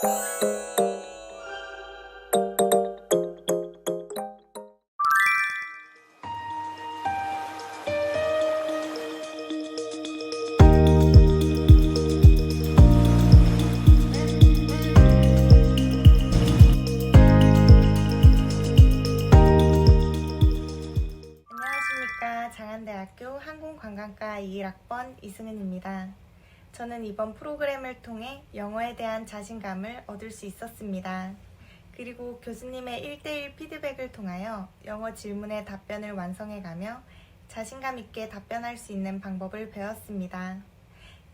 안녕하십니까. 장안대학교 항공관광과 21학번 이승은입니다. 저는 이번 프로그램을 통해 영어에 대한 자신감을 얻을 수 있었습니다. 그리고 교수님의 1대1 피드백을 통하여 영어 질문에 답변을 완성해가며 자신감 있게 답변할 수 있는 방법을 배웠습니다.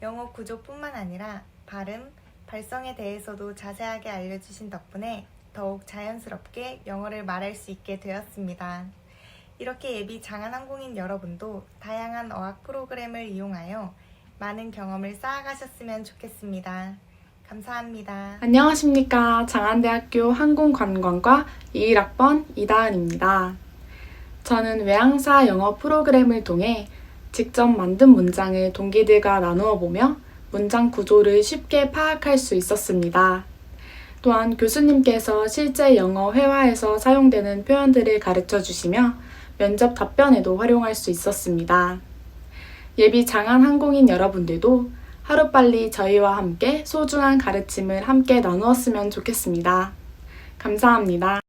영어 구조뿐만 아니라 발음, 발성에 대해서도 자세하게 알려주신 덕분에 더욱 자연스럽게 영어를 말할 수 있게 되었습니다. 이렇게 예비 장안항공인 여러분도 다양한 어학 프로그램을 이용하여 많은 경험을 쌓아가셨으면 좋겠습니다. 감사합니다. 안녕하십니까. 장안대학교 항공관광과 21학번 이다은입니다. 저는 외항사 영어 프로그램을 통해 직접 만든 문장을 동기들과 나누어 보며 문장 구조를 쉽게 파악할 수 있었습니다. 또한 교수님께서 실제 영어 회화에서 사용되는 표현들을 가르쳐 주시며 면접 답변에도 활용할 수 있었습니다. 예비 장안 항공인 여러분들도 하루빨리 저희와 함께 소중한 가르침을 함께 나누었으면 좋겠습니다. 감사합니다.